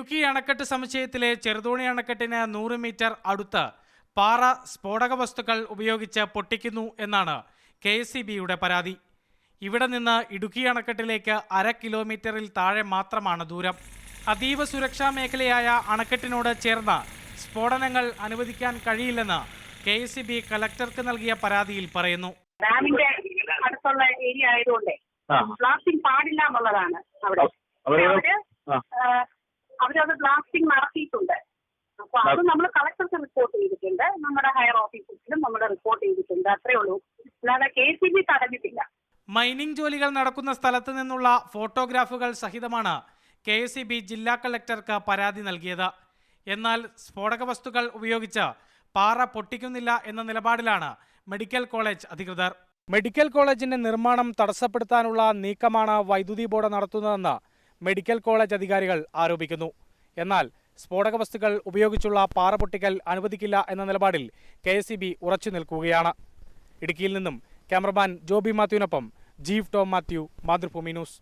ഇടുക്കി അണക്കെട്ട് സമുച്ചയത്തിലെ ചെറുതോണി അണക്കെട്ടിന് നൂറ് മീറ്റർ അടുത്ത് പാറ സ്ഫോടക വസ്തുക്കൾ ഉപയോഗിച്ച് പൊട്ടിക്കുന്നു എന്നാണ് കെ എസ് പരാതി. ഇവിടെ നിന്ന് ഇടുക്കി അണക്കെട്ടിലേക്ക് അര കിലോമീറ്ററിൽ താഴെ മാത്രമാണ് ദൂരം. അതീവ സുരക്ഷാ മേഖലയായ അണക്കെട്ടിനോട് ചേർന്ന സ്ഫോടനങ്ങൾ അനുവദിക്കാൻ കഴിയില്ലെന്ന് കെ എസ് സി ബി കലക്ടർക്ക് നൽകിയ പരാതിയിൽ പറയുന്നു. ഡാമിന്റെ അടുത്തുള്ള ഏരിയ ആയതുകൊണ്ട് ബ്ലാസ്റ്റിംഗ് പാടില്ല എന്നുള്ളതാണ് അവിടെ. അവരത് ബ്ലാസ്റ്റിംഗ് നടത്തിയിട്ടുണ്ട്. അപ്പൊ അത് നമ്മൾ കളക്ടർക്ക് റിപ്പോർട്ട് ചെയ്തിട്ടുണ്ട്. നമ്മുടെ ഹയർ ഓഫീസിലും നമ്മൾ റിപ്പോർട്ട് ചെയ്തിട്ടുണ്ട്. അത്രേ ഉള്ളൂ. അല്ലാതെ കെ സി ബി തടഞ്ഞിട്ടില്ല. മൈനിങ് ജോലികൾ നടക്കുന്ന സ്ഥലത്ത് നിന്നുള്ള ഫോട്ടോഗ്രാഫുകൾ സഹിതമാണ് കെ എസ് ജില്ലാ കളക്ടർക്ക് പരാതി നൽകിയത്. എന്നാൽ സ്ഫോടക വസ്തുക്കൾ ഉപയോഗിച്ച് പാറ പൊട്ടിക്കുന്നില്ല എന്ന നിലപാടിലാണ് മെഡിക്കൽ കോളേജ് അധികൃതർ. മെഡിക്കൽ കോളേജിന്റെ നിർമ്മാണം തടസ്സപ്പെടുത്താനുള്ള നീക്കമാണ് വൈദ്യുതി ബോർഡ് നടത്തുന്നതെന്ന് മെഡിക്കൽ കോളേജ് അധികാരികൾ ആരോപിക്കുന്നു. എന്നാൽ സ്ഫോടക വസ്തുക്കൾ ഉപയോഗിച്ചുള്ള പാറ പൊട്ടിക്കൽ അനുവദിക്കില്ല എന്ന നിലപാടിൽ കെ എസ് ഉറച്ചു നിൽക്കുകയാണ്. ഇടുക്കിയിൽ നിന്നും ക്യാമറമാൻ ജോബി മാത്യുവിനൊപ്പം ജീവ് ടോം മാത്യു മാതൃഭൂമി ന്യൂസ്.